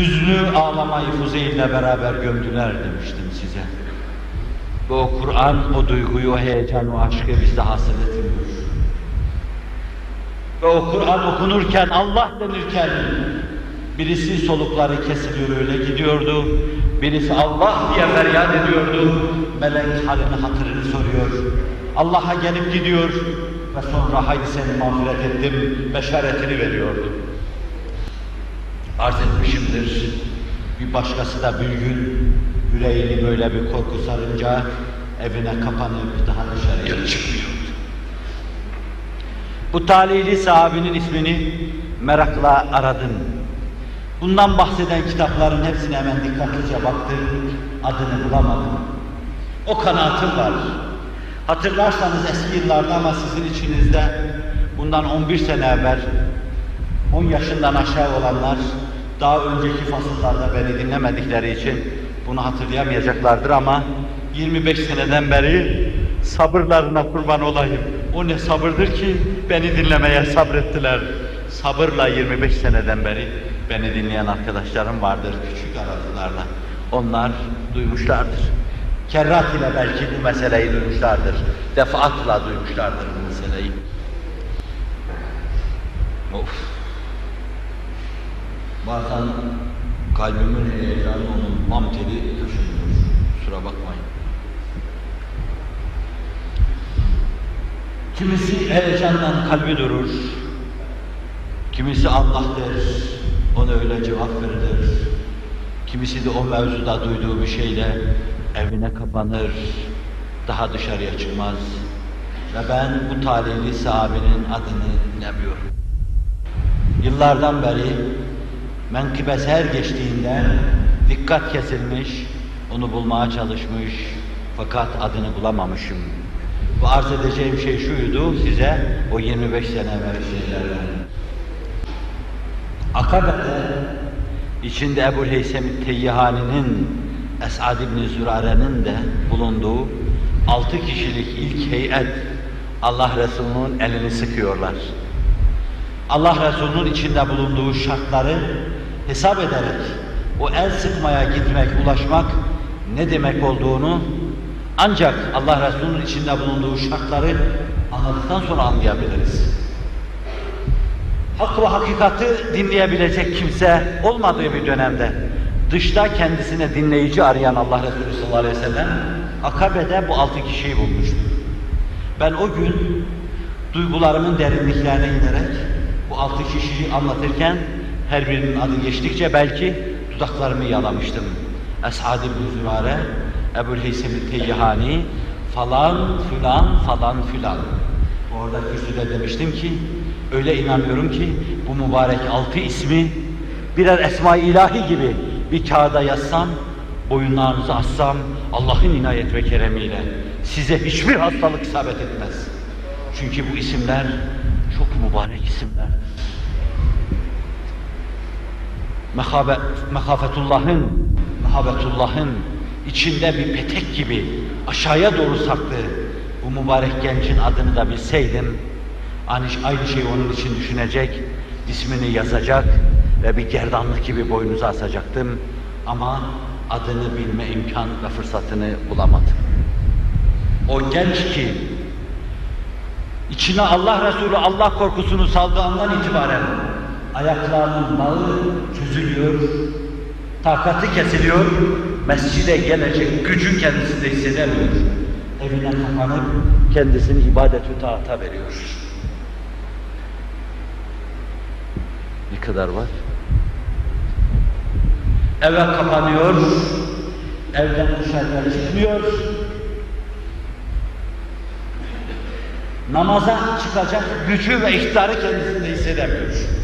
Hüznü ağlamayı Fuzeyl'le beraber gömdüler demiştim size. Ve o Kur'an o duyguyu, o heyecanı, o aşkı bizde hasıl etmiyor. Ve o Kur'an okunurken, Allah denirken birisi solukları kesiliyor öyle gidiyordu. Birisi Allah diye feryat ediyordu. Melek halini hatırını soruyor. Allah'a gelip gidiyor ve sonra haydi seni mağfiret ettim beşaretini veriyordu. Arz etmişimdir. Bir başkası da bir gün yüreğini böyle bir korku sarınca evine kapanıp daha dışarıya çıkmıyordu. Bu talihli sahabinin ismini merakla aradım. Bundan bahseden kitapların hepsine hemen dikkatlice baktım, adını bulamadım. O kanaatim var. Hatırlarsanız eski yıllarda ama sizin içinizde bundan 11 sene evvel 10 yaşından aşağı olanlar daha önceki fasıllarda beni dinlemedikleri için bunu hatırlayamayacaklardır ama 25 seneden beri sabırlarına kurban olayım. O ne sabırdır ki beni dinlemeye sabrettiler. Sabırla 25 seneden beri beni dinleyen arkadaşlarım vardır küçük aralıklarla. Onlar duymuşlardır. Kerrat ile belki bu meseleyi duymuşlardır. Defaatla duymuşlardır bu meseleyi. Of. Bazen kalbimin heyecanı onun mam teli taşınıyor. Kusura bakmayın. Kimisi heyecandan kalbi durur. Kimisi Allah der. Ona öyle cevap verilir. Kimisi de o mevzuda duyduğu bir şeyle evine kapanır. Daha dışarıya çıkmaz. Ve ben bu talihli sahabenin adını bilemiyorum. Yıllardan beri menkıbesi her geçtiğinde dikkat kesilmiş, onu bulmaya çalışmış fakat adını bulamamışım. Bu arz edeceğim şey şuydu size o 25 sene evvel şeylerden. Akabe'de içinde Ebu Heysem Teyyihani'nin Esad İbni Zürare'nin de bulunduğu altı kişilik ilk heyet Allah Resulü'nün elini sıkıyorlar. Allah Resulü'nün içinde bulunduğu şartları hesap ederek o el sıkmaya gitmek, ulaşmak ne demek olduğunu ancak Allah Resulü'nün içinde bulunduğu şartları anladıktan sonra anlayabiliriz. Hak ve hakikati dinleyebilecek kimse olmadığı bir dönemde dışta kendisine dinleyici arayan Allah Resulü sallallahu aleyhi ve sellem Akabe'de bu altı kişiyi bulmuştu. Ben o gün duygularımın derinliklerine inerek bu altı kişiyi anlatırken her birinin adı geçtikçe belki dudaklarımı yalamıştım. Esad ibn Zürare, Ebu'l Heysem Teyyihani falan filan falan filan. Orada kürsüde demiştim ki öyle inanıyorum ki bu mübarek altı ismi birer esma-i ilahi gibi bir kağıda yazsam, boyunlarınızı assam Allah'ın inayet ve keremiyle size hiçbir hastalık isabet etmez. Çünkü bu isimler çok mübarek isimler. Mehabe, mehafetullahın, mehabetullahın içinde bir petek gibi aşağıya doğru saklı bu mübarek gencin adını da bilseydim, aynı, aynı şeyi onun için düşünecek, ismini yazacak ve bir gerdanlık gibi boynuza asacaktım. Ama adını bilme imkan ve fırsatını bulamadım. O genç ki içine Allah Resulü Allah korkusunu saldığı andan itibaren ayaklarının bağı çözülüyor, takatı kesiliyor, mescide gelecek gücü kendisinde hissedemiyor. Evine kapanıp kendisini ibadet-ü taata veriyor. Ne kadar var? Eve kapanıyor, evden dışarıya çıkmıyor, namaza çıkacak gücü ve iktidarı kendisinde hissedemiyor.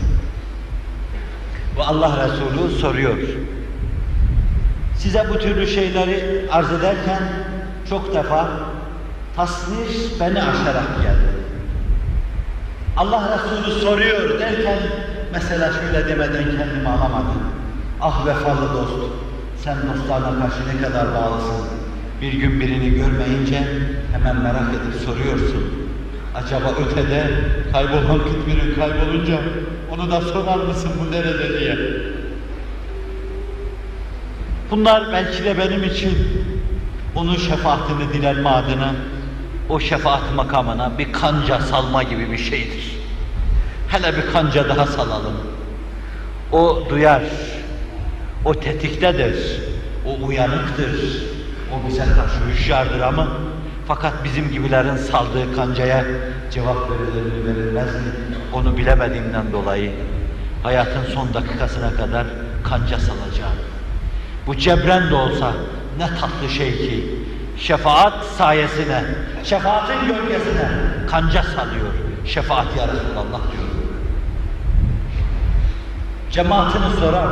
Ve Allah Resulü soruyor. Size bu türlü şeyleri arz ederken çok defa tasnif beni aşarak geldi. Allah Resulü soruyor derken mesela şöyle demeden kendimi alamadım. Ah vefalı dost, sen dostlarına karşı ne kadar bağlısın. Bir gün birini görmeyince hemen merak edip soruyorsun. Acaba ötede kaybolan kıtmirin kaybolunca onu da sorar mısın bu nerede diye. Bunlar belki de benim için onun şefaatini dilenme adına o şefaat makamına bir kanca salma gibi bir şeydir. Hele bir kanca daha salalım. O duyar, o tetiktedir, o uyanıktır, o bize karşı hüşyardır ama fakat bizim gibilerin saldığı kancaya cevap verilir mi verilmez mi onu bilemediğimden dolayı hayatın son dakikasına kadar kanca salacağım. Bu cebren de olsa ne tatlı şey ki şefaat sayesine, şefaatin gölgesine kanca salıyor. Şefaat ya Resulallah diyor. Cemaatini sorar.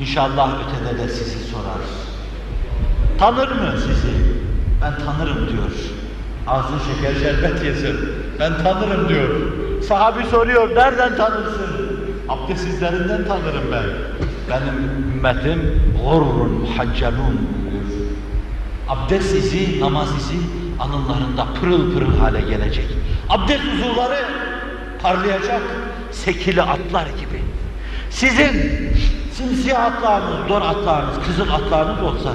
İnşallah ötede de sizi sorar. Tanır mı sizi? Ben tanırım diyor. Ağzın şeker şerbet yesin. Ben tanırım diyor. Sahabi soruyor, nereden tanırsın? Abdestsizlerinden tanırım ben. Benim ümmetim gurrun muhaccalun diyor. Abdest izi, namaz izi alınlarında pırıl pırıl hale gelecek. Abdest uzuvları parlayacak sekili atlar gibi. Sizin simsiyah atlarınız, dor atlarınız, kızıl atlarınız olsa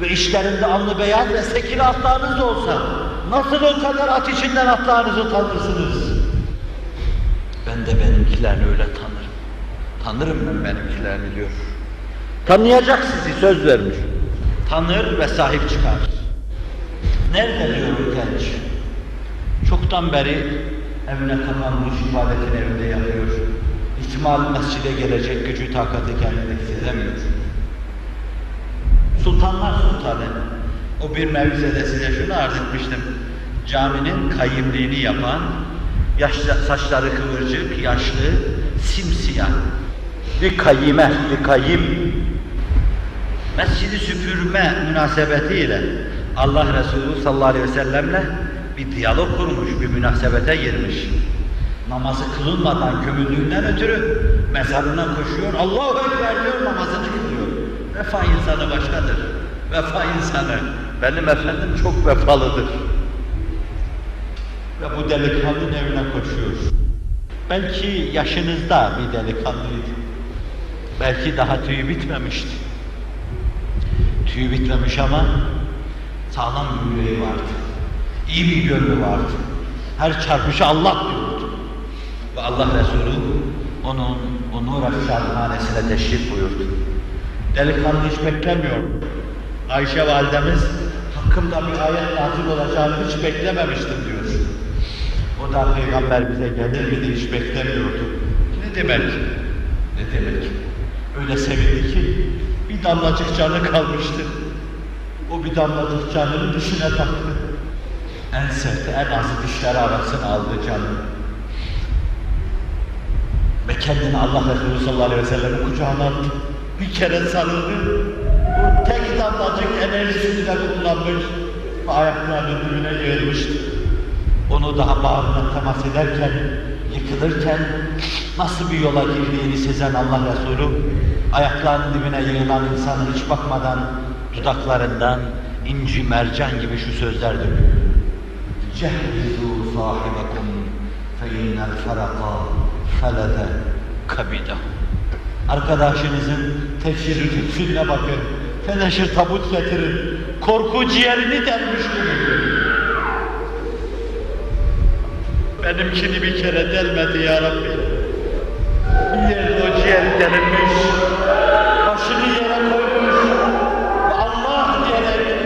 ve işlerinde alnı beyaz ve sekili atlarınız olsa nasıl o kadar at içinden atlarınızı tanırsınız? Ben de benimkilerini öyle tanırım. Tanırım ben benimkilerini diyor. Tanıyacak sizi söz vermiş. Tanır ve sahip çıkar. Nerede diyor genç? Çoktan beri evine kapanmış, ibadetini evinde yapıyor. İhtimal mescide gelecek gücü, takatı kendine hissedemiyor. Sultanlar Sultanı, o bir mevzede size şunu arz etmiştim. Caminin kayyimliğini yapan, yaşlı, saçları kıvırcık, yaşlı, simsiyah. Bir kayyime, bir kayyim. Mescidi süpürme münasebetiyle Allah Resulü sallallahu aleyhi ve sellemle bir diyalog kurmuş, bir münasebete girmiş. Namazı kılınmadan gömüldüğünden ötürü mezarına koşuyor, Allahu Ekber diyor, namazını kılıyor. Vefa insanı başkadır. Vefa insanı, benim efendim çok vefalıdır. Ve bu delikanlının evine koşuyor. Belki yaşınızda bir delikanlıydı. Belki daha tüyü bitmemişti. Tüyü bitmemiş ama sağlam bir yüreği vardı. İyi bir gönlü vardı. Her çarpışı Allah diyordu. Ve Allah Resulü onun o nur hanesine teşrif buyurdu. Delikanlı hiç beklemiyor. Ayşe validemiz hakkımda bir ayet nazil olacağını hiç beklememiştim diyor. O da peygamber bize gelir mi diye hiç beklemiyordu. Ne demek? Ne demek? Öyle sevindi ki bir damlacık canı kalmıştı. O bir damlacık canını dişine taktı. En serti, en azı dişleri arasına aldı canını. Ve kendini Allah Resulü sallallahu aleyhi ve sellem'in kucağına attı. Bir kere sarıldı. Bu tek damlacık enerjisini de kullanmış. Ve ayaklarının dibine yığılmıştı. Onu daha bağrına temas ederken, yıkılırken nasıl bir yola girdiğini sezen Allah Resulü ayaklarının dibine yığılan insana hiç bakmadan dudaklarından inci mercan gibi şu sözler döküyor. Cehbizu sahibekum fe innel feraka felede kabide. Arkadaşınızın tefsiri tüksününe bakın. Teneşir tabut getirin. Korku ciğerini delmiş gibi. Benimkini bir kere delmedi ya Rabbi. Bir yerde o ciğeri delinmiş. Başını yere koymuş. Ve Allah diyerek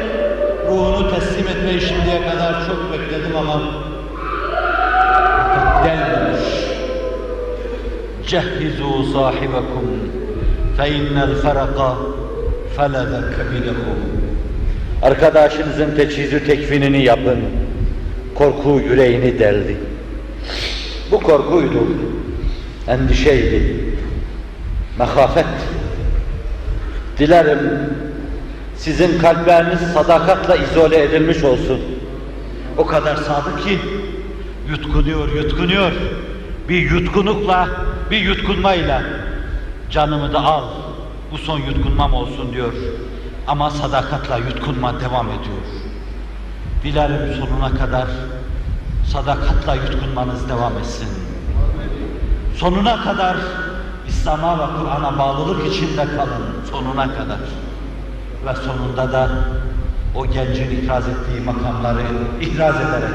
ruhunu teslim etmeyi şimdiye kadar çok bekledim ama Sahibekum fe innel feraka felede kebilekum. Arkadaşınızın teçhizi tekfinini yapın. Korku yüreğini deldi. Bu korkuydu, endişeydi, mehafet. Dilerim sizin kalpleriniz sadakatla izole edilmiş olsun. O kadar sadık ki yutkunuyor, yutkunuyor. Bir yutkunukla, bir yutkunmayla canımı da al, bu son yutkunmam olsun diyor. Ama sadakatla yutkunma devam ediyor. Dilerim sonuna kadar sadakatla yutkunmanız devam etsin. Sonuna kadar İslam'a ve Kur'an'a bağlılık içinde kalın. Sonuna kadar. ve sonunda da o gencin ikraz ettiği makamları ihraz ederek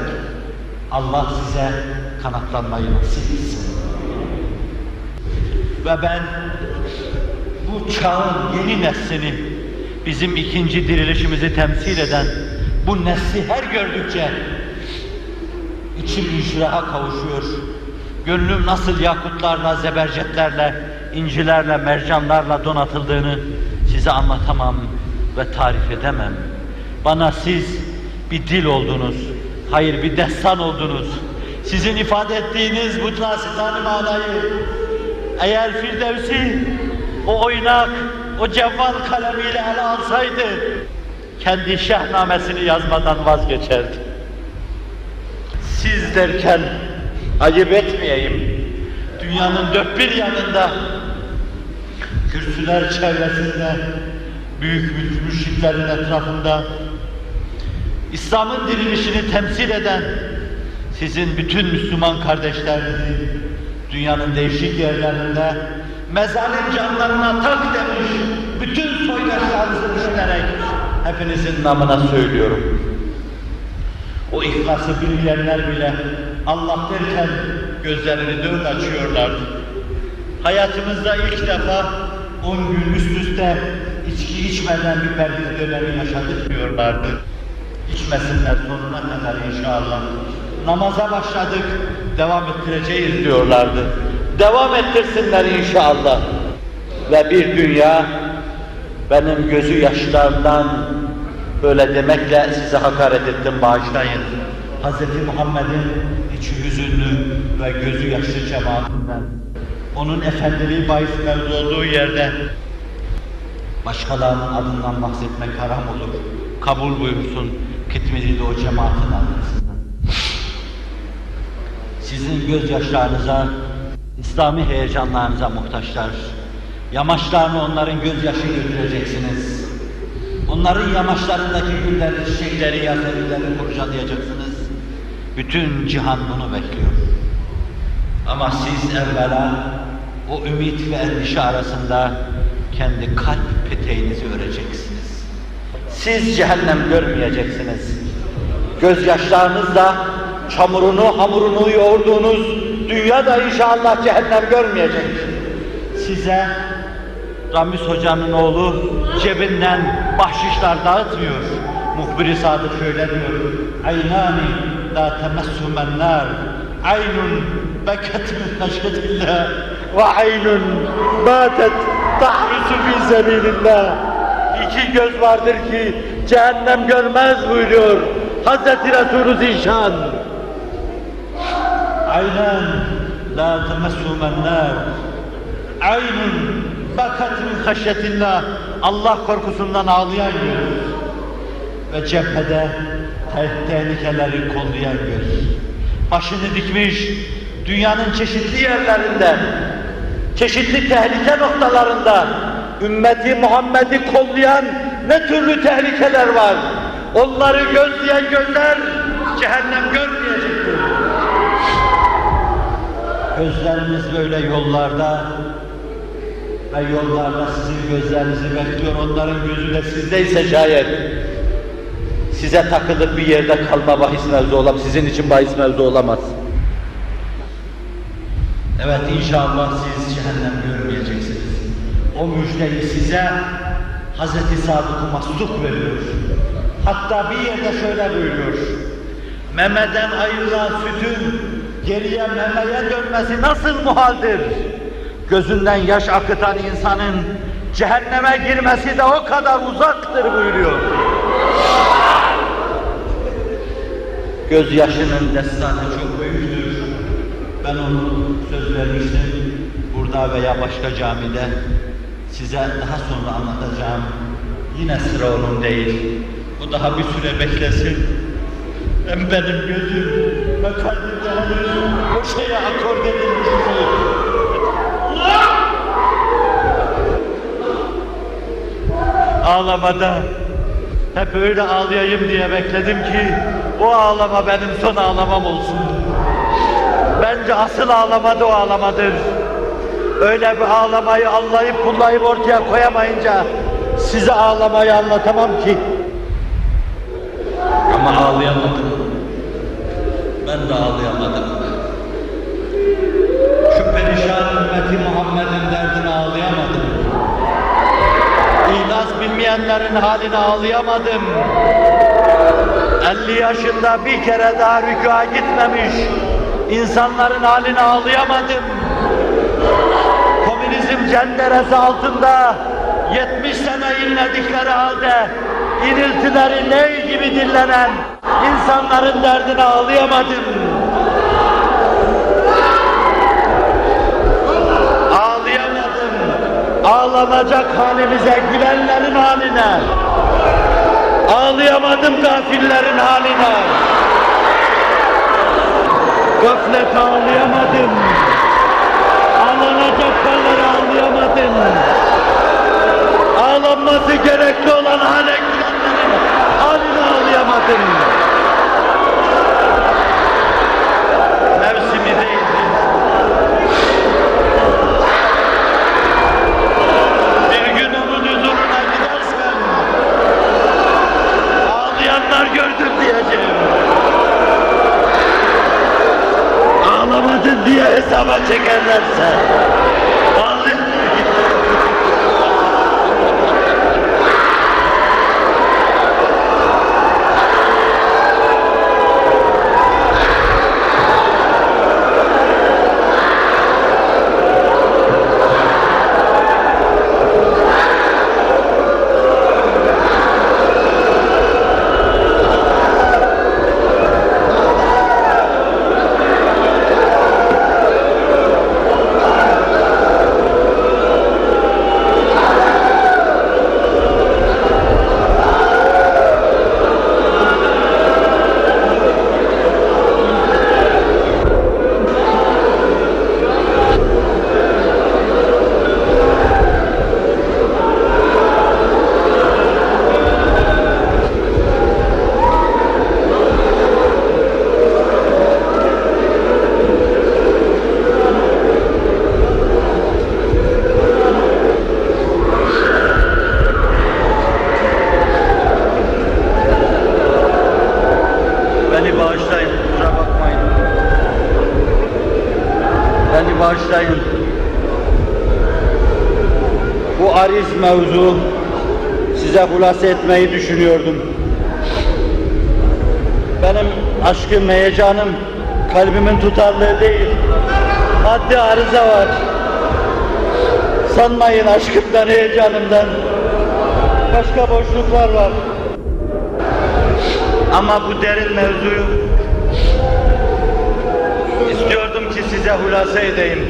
Allah size kanatlanmayı nasip etsin. Ve ben bu çağın yeni neslini, bizim ikinci dirilişimizi temsil eden bu nesli her gördükçe içim inşiraha kavuşuyor. Gönlüm nasıl yakutlarla, zebercetlerle, incilerle, mercanlarla donatıldığını size anlatamam ve tarif edemem. Bana siz bir dil oldunuz, hayır bir destan oldunuz. Sizin ifade ettiğiniz bu nasitan manayı eğer Firdevsi o oynak, o cevval kalemiyle ele alsaydı kendi şehnamesini yazmadan vazgeçerdi. Siz derken ayıp etmeyeyim. Dünyanın dört bir yanında kürsüler çevresinde büyük müşriklerin etrafında İslam'ın dirilişini temsil eden sizin bütün Müslüman kardeşlerinizi dünyanın değişik yerlerinde mezalim canlarına tak demiş bütün soydaşlarınızı düşünerek hepinizin namına söylüyorum. O ihlası bilmeyenler bile Allah derken gözlerini dört açıyorlardı. Hayatımızda ilk defa 10 gün üst üste içki içmeden bir perhiz dönemi yaşadık diyorlardı. İçmesinler sonuna kadar inşallah. Namaza başladık, devam ettireceğiz diyorlardı. Devam ettirsinler inşallah. Ve bir dünya benim gözü yaşlarından böyle demekle size hakaret ettim bağışlayın. Hz. Muhammed'in içi hüzünlü ve gözü yaşlı cemaatinden onun efendiliği bahis mevzu olduğu yerde başkalarının adından bahsetmek haram olur. Kabul buyursun Kitmili'de o cemaatin arkasından. Sizin gözyaşlarınıza, İslami heyecanlarınıza muhtaçlar. Yamaçlarını onların gözyaşı götüreceksiniz. Onların yamaçlarındaki gülleri, çiçekleri, yaseminleri kurcalayacaksınız. Bütün cihan bunu bekliyor. Ama siz evvela o ümit ve endişe arasında kendi kalp peteğinizi öreceksiniz. Siz cehennem görmeyeceksiniz. Gözyaşlarınızla çamurunu, hamurunu yoğurduğunuz dünyada inşallah cehennem görmeyecek. Size Ramiz Hoca'nın oğlu cebinden bahşişler dağıtmıyor. Muhbir-i Sadık şöyle diyor. Aynani la temessumen. Aynun beket min ve aynun batet tahrusu fi sebilillah. İki göz vardır ki cehennem görmez buyuruyor Hazreti Resulü Zişan. Aynen la temessumen nar. Aynun bakat min haşyetillah. Allah korkusundan ağlayan göz. Ve cephede te- tehlikeleri kollayan göz. Başını dikmiş dünyanın çeşitli yerlerinde, çeşitli tehlike noktalarında ümmeti Muhammed'i kollayan ne türlü tehlikeler var. Onları gözleyen gözler cehennem görmeyecektir. Gözleriniz böyle yollarda ve yollarda sizin gözlerinizi bekliyor. Onların gözü de sizdeyse şayet size takılıp bir yerde kalma bahis mevzu olamaz. Sizin için bahis mevzu olamaz. Evet inşallah siz cehennem görmeyeceksiniz. O müjdeyi size Hazreti Sadık-ı veriyor. Hatta bir yerde şöyle buyuruyor. Memeden ayrılan sütün geriye memeye dönmesi nasıl muhaldir? Gözünden yaş akıtan insanın cehenneme girmesi de o kadar uzaktır buyuruyor. Gözyaşının destanı çok büyüktür. Ben onu söz vermiştim. Burada veya başka camide size daha sonra anlatacağım. Yine sıra onun değil. Bu daha bir süre beklesin. Hem benim gözüm ve kalbimde henüz o şeye akord edilmiş değil. Ağlamada hep öyle ağlayayım diye bekledim ki o ağlama benim son ağlamam olsun. Bence asıl ağlama da o ağlamadır. Öyle bir ağlamayı anlayıp kullayıp ortaya koyamayınca size ağlamayı anlatamam ki. Ama ağlayamadım. Ben de ağlayamadım. Şu perişan ümmeti Muhammed'in derdini ağlayamadım. İhlas bilmeyenlerin halini ağlayamadım. 50 yaşında bir kere daha rükûa gitmemiş insanların halini ağlayamadım. Komünizm cenderesi altında 70 sene inledikleri halde iniltileri ney gibi dinlenen insanların derdini ağlayamadım. Ağlayamadım. Ağlanacak halimize, gülenlerin haline. Ağlayamadım gafillerin haline. Gaflet ağlayamadım. Ağlanacak halleri ağlayamadım. Ağlanması gerekli olan hale ağlayamadım. Mevsimi değildi. Bir gün onun huzuruna ağlayanlar gördüm diyeceğim. Ağlamadın diye hesaba çekerlerse ağlayın. Beni bağışlayın, kusura bakmayın. Beni bağışlayın. Bu ariz mevzu size hulasa etmeyi düşünüyordum. Benim aşkım, heyecanım kalbimin tutarlığı değil. Maddi arıza var. Sanmayın aşkımdan, heyecanımdan. Başka boşluklar var. Ama bu derin mevzuyu istiyordum ki size hulasa edeyim.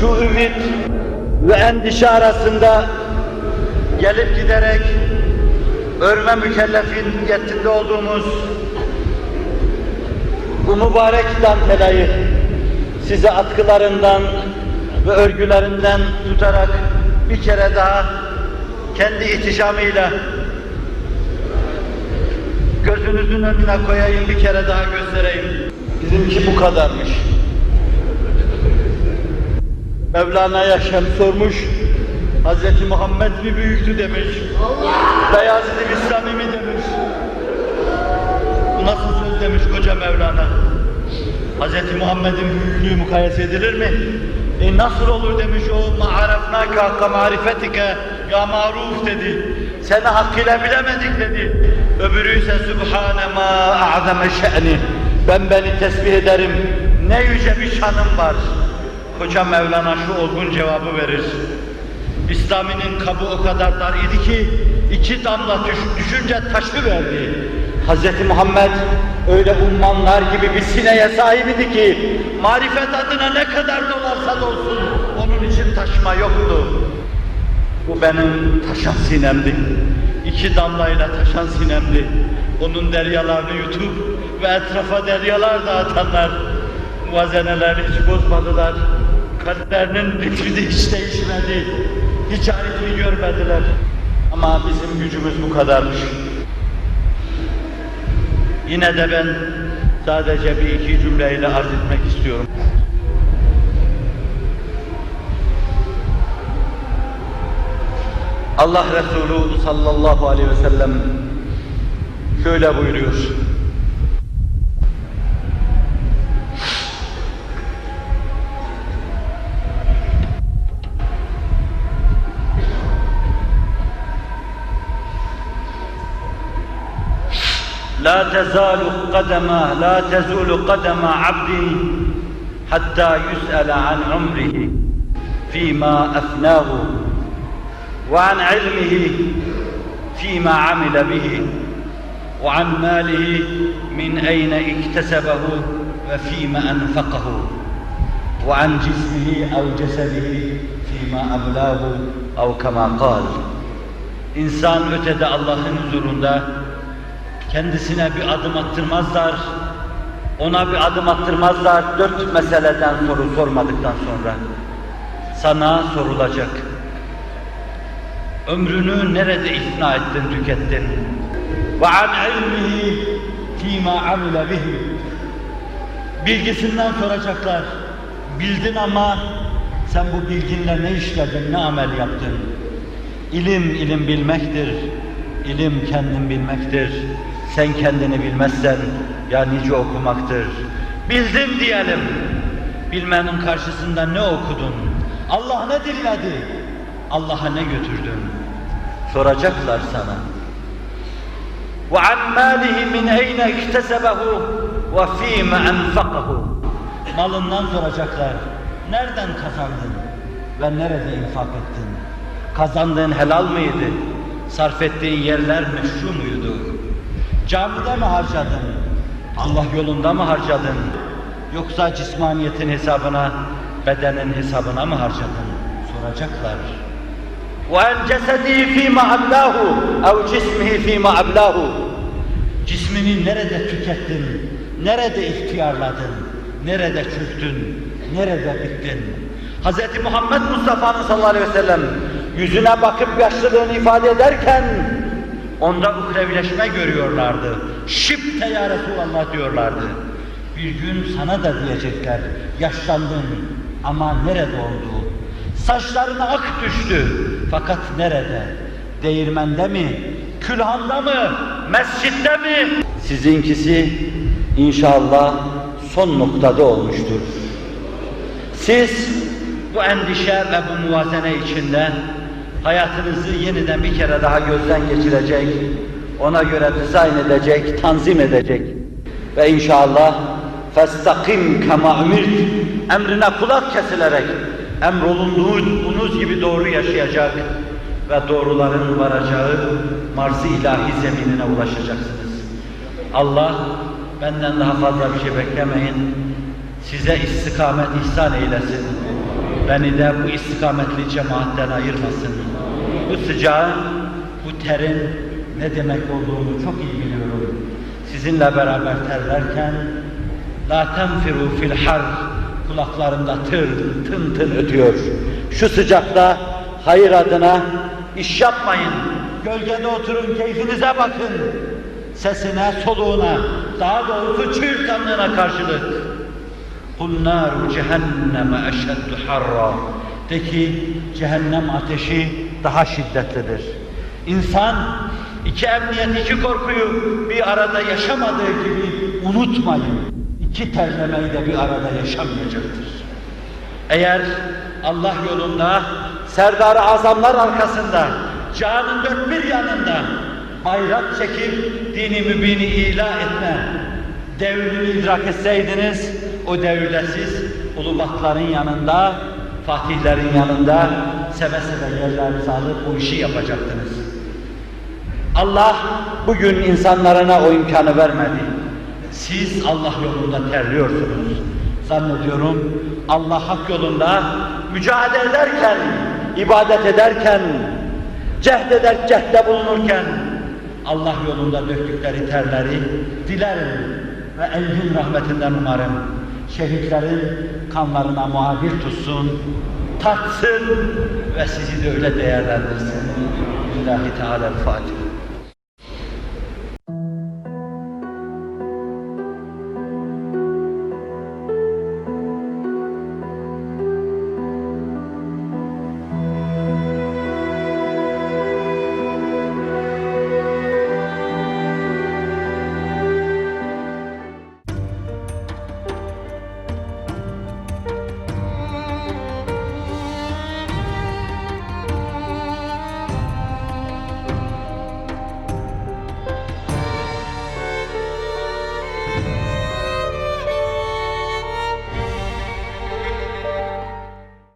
Şu ümit ve endişe arasında gelip giderek örme mükellefiyetinde olduğumuz bu mübarek dantelayı size atkılarından ve örgülerinden tutarak bir kere daha kendi ihtişamıyla gözünüzün önüne koyayım bir kere daha göstereyim. Bizimki bu kadarmış. Mevlana'ya Şems sormuş. Hazreti Muhammed mi büyüktü demiş. Beyazıt-ı Bistami mi demiş. Bu nasıl söz demiş koca Mevlana. Hazreti Muhammed'in büyüklüğü mukayese edilir mi? E nasıl olur demiş o ma'arafnaka hakka marifetike ya maruf dedi. Seni hakkıyla bilemedik dedi. Öbürü ise Sübhane ma a'zame şe'ni. Ben beni tesbih ederim. Ne yüce bir şanım var. Koca Mevlana şu olgun cevabı verir. İslami'nin kabı o kadar dar idi ki iki damla düş, düşünce taşı verdi. Hz. Muhammed öyle ummanlar gibi bir sineye sahip idi ki marifet adına ne kadar dolarsa dolsun onun için taşıma yoktu. Bu benim taşan sinemdi. İki damlayla taşan sinemdi. Onun deryalarını yutup ve etrafa deryalar dağıtanlar muvazenelerini hiç bozmadılar. Kalplerinin ritmi hiç değişmedi. Hiç aritmi görmediler. Ama bizim gücümüz bu kadarmış. Yine de ben sadece bir iki cümleyle arz etmek istiyorum. Allah Resulü sallallahu aleyhi ve sellem şöyle buyuruyor. لا تزال قدم لا تزول قدم عبد حتى يسأل عن عمره فيما أفناه وعن علمه فيما عمل به وعن ماله من أين اكتسبه وفيما أنفقه وعن جسمه أو جسده فيما أبلاه أو كما قال. İnsan ötede Allah'ın huzurunda kendisine bir adım attırmazlar, ona bir adım attırmazlar dört meseleden soru sormadıktan sonra. Sana sorulacak. Ömrünü nerede ifna ettin, tükettin? Ve an ilmihi fîmâ amile bihi. Bilgisinden soracaklar. Bildin ama sen bu bilginle ne işledin, ne amel yaptın? İlim, ilim bilmektir. İlim kendin bilmektir. Sen kendini bilmezsen ya nice okumaktır. Bildim diyelim. Bilmenin karşısında ne okudun? Allah ne dinledi? Allah'a ne götürdün? Soracaklar sana. وَعَنْ مَالِهِ مِنْ اَيْنَ اِكْتَسَبَهُ وَف۪يمَ اَنْفَقَهُ Malından soracaklar. Nereden kazandın? Ve nerede infak ettin? Kazandığın helal mıydı? Sarf ettiğin yerler meşru muydu? Camide mi harcadın? Allah yolunda mı harcadın? Yoksa cismaniyetin hesabına, bedenin hesabına mı harcadın? Soracaklar. وَاَنْ جَسَدِهِ ف۪ي مَا أَبْلَاهُ اَوْ جِسْمِهِ ف۪ي مَا أَبْلَاهُ Cismini nerede tükettin? Nerede ihtiyarladın? Nerede çöktün? Nerede bittin? Hz. Muhammed Mustafa'nın sallallahu aleyhi ve sellem yüzüne bakıp yaşlılığını ifade ederken onda ukrevileşme görüyorlardı. Şipte ya Resulallah diyorlardı. Bir gün sana da diyecekler, yaşlandın ama nerede oldu? Saçlarına ak düştü. Fakat nerede? Değirmende mi? Külhanda mı? Mescitte mi? Sizinkisi inşallah son noktada olmuştur. Siz bu endişe ve bu muvazene içinde hayatınızı yeniden bir kere daha gözden geçirecek, ona göre dizayn edecek, tanzim edecek ve inşallah فَاسْتَقِمْ كَمَا اُمِرْتِ Emrine kulak kesilerek emrolunduğunuz gibi doğru yaşayacak ve doğruların varacağı marz-ı ilahi zeminine ulaşacaksınız. Allah benden daha fazla bir şey beklemeyin. Size istikamet ihsan eylesin. Beni de bu istikametli cemaatten ayırmasın. Bu sıcağın, bu terin ne demek olduğunu çok iyi biliyorum. Sizinle beraber terlerken La tenfiru fil har kulaklarımda tır tın tın ötüyor. Şu sıcakta hayır adına iş yapmayın. Gölgede oturun, keyfinize bakın. Sesine, soluğuna, daha doğrusu çığırtkanlığına karşılık. Kul naru cehenneme eşeddu harra. De ki cehennem ateşi daha şiddetlidir. İnsan iki emniyet, iki korkuyu bir arada yaşamadığı gibi unutmayın. İki terlemeyi de bir arada yaşamayacaktır. Eğer Allah yolunda Serdar Azamlar arkasında, canın dört bir yanında bayrak çekip dini mübini ila etme devrini idrak etseydiniz o devirde siz ulubatların yanında, fatihlerin yanında seve seve yerlerinizi alıp bu işi yapacaktınız. Allah bugün insanlarına o imkanı vermedi. Siz Allah yolunda terliyorsunuz. Zannediyorum Allah hak yolunda mücadele ederken, ibadet ederken, cehd eder, cehde bulunurken Allah yolunda döktükleri terleri dilerim ve engin rahmetinden umarım şehitlerin kanlarına muhabir tutsun, tatsın ve sizi de öyle değerlendirsin. Lillahi Teala Fatiha.